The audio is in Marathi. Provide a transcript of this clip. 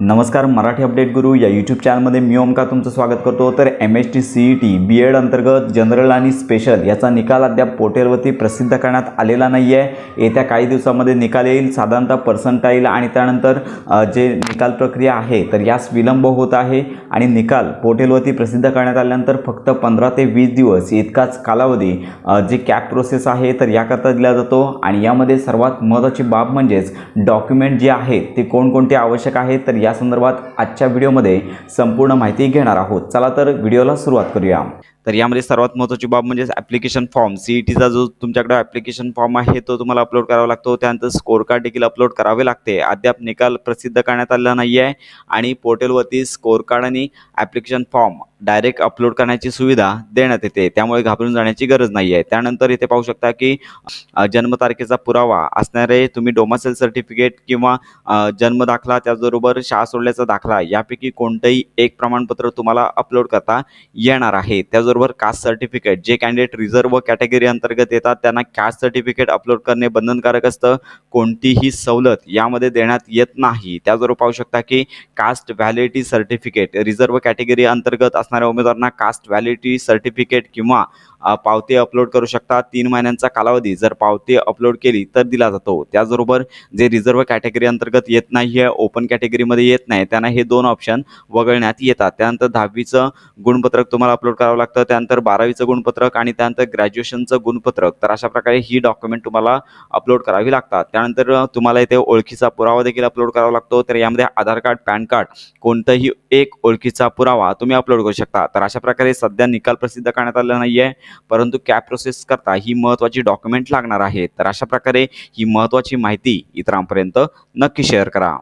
नमस्कार मराठी अपडेट गुरु. या यूट्यूब चॅनलमध्ये मी ओमका तुमचं स्वागत करतो. तर M H T C E T B Ed अंतर्गत जनरल आणि स्पेशल याचा निकाल अद्याप पोर्टलवरती प्रसिद्ध करण्यात आलेला नाही आहे येत्या काही दिवसामध्ये निकाल येईल. साधारणतः पर्संटाईल आणि त्यानंतर जे निकाल प्रक्रिया आहे तर यास विलंब होत आहे. आणि निकाल पोर्टलवरती प्रसिद्ध करण्यात आल्यानंतर फक्त पंधरा ते वीस दिवस इतकाच कालावधी जे जी कॅप प्रोसेस आहे तर याकरता दिला जातो. आणि यामध्ये सर्वात महत्त्वाची बाब म्हणजेच डॉक्युमेंट जे आहेत ते कोणकोणते आवश्यक आहेत तर या संदर्भात आजच्या व्हिडिओमध्ये संपूर्ण माहिती घेणार आहोत. चला तर व्हिडिओला सुरुवात करूया. तर यामध्ये सर्वात महत्त्वाची बाब म्हणजे ॲप्लिकेशन फॉर्म सी ई टीचा जो तुमच्याकडे ॲप्लिकेशन फॉर्म आहे तो तुम्हाला अपलोड करावा लागतो. त्यानंतर स्कोर कार्ड देखील अपलोड करावे लागते. अद्याप निकाल प्रसिद्ध करण्यात आलेला नाही आहे आणि पोर्टलवरती स्कोर कार्ड आणि ॲप्लिकेशन फॉर्म डायरेक्ट अपलोड करण्याची सुविधा देण्यात येते. त्यामुळे घाबरून जाण्याची गरज नाही आहे. त्यानंतर इथे पाहू शकता की जन्मतारखेचा पुरावा असणारे तुम्ही डोमासेल सर्टिफिकेट किंवा जन्म दाखला त्याचबरोबर शाळा सोडल्याचा दाखला यापैकी कोणतंही एक प्रमाणपत्र तुम्हाला अपलोड करता येणार आहे. त्याचबरोबर कास्ट सर्टिफिकेट जे कॅन्डिडेट रिझर्व कॅटेगरी अंतर्गत येतात त्यांना कास्ट सर्टिफिकेट अपलोड करणे बंधनकारक असतं. कोणतीही सवलत यामध्ये देण्यात येत नाही. त्याचबरोबर पाहू शकता की caste validity certificate reserve category अंतर्गत असणाऱ्या उमेदवारांना कास्ट व्हॅलिडिटी सर्टिफिकेट किंवा पावती अपलोड करू शकता. तीन महिन्यांचा कालावधी. जर पावती अपलोड केली तर दिला जातो. त्याचबरोबर जे रिझर्व कॅटेगरी अंतर्गत येत नाही आहे ओपन कॅटेगरीमध्ये येत नाही त्यांना हे दोन ऑप्शन वगळण्यात येतात. त्यानंतर दहावीचं गुणपत्रक तुम्हाला अपलोड करावं लागतं. त्यानंतर बारावीचं गुणपत्रक आणि त्यानंतर ग्रॅज्युएशनचं गुणपत्रक. तर अशा प्रकारे ही डॉक्युमेंट तुम्हाला अपलोड करावी लागतात. त्यानंतर तुम्हाला इथे ओळखीचा पुरावा देखील अपलोड करावा लागतो. तर यामध्ये आधार कार्ड पॅन कार्ड कोणताही एक ओळखीचा पुरावा तुम्ही अपलोड करू शकता. तर अशा प्रकारे सध्या निकाल प्रसिद्ध करण्यात आलेला नाही आहे परंतु कॅप प्रोसेस करता ही महत्त्वाची डॉक्युमेंट लागणार आहे. तर अशा प्रकारे ही महत्त्वाची माहिती इतरांपर्यंत नक्की शेअर करा.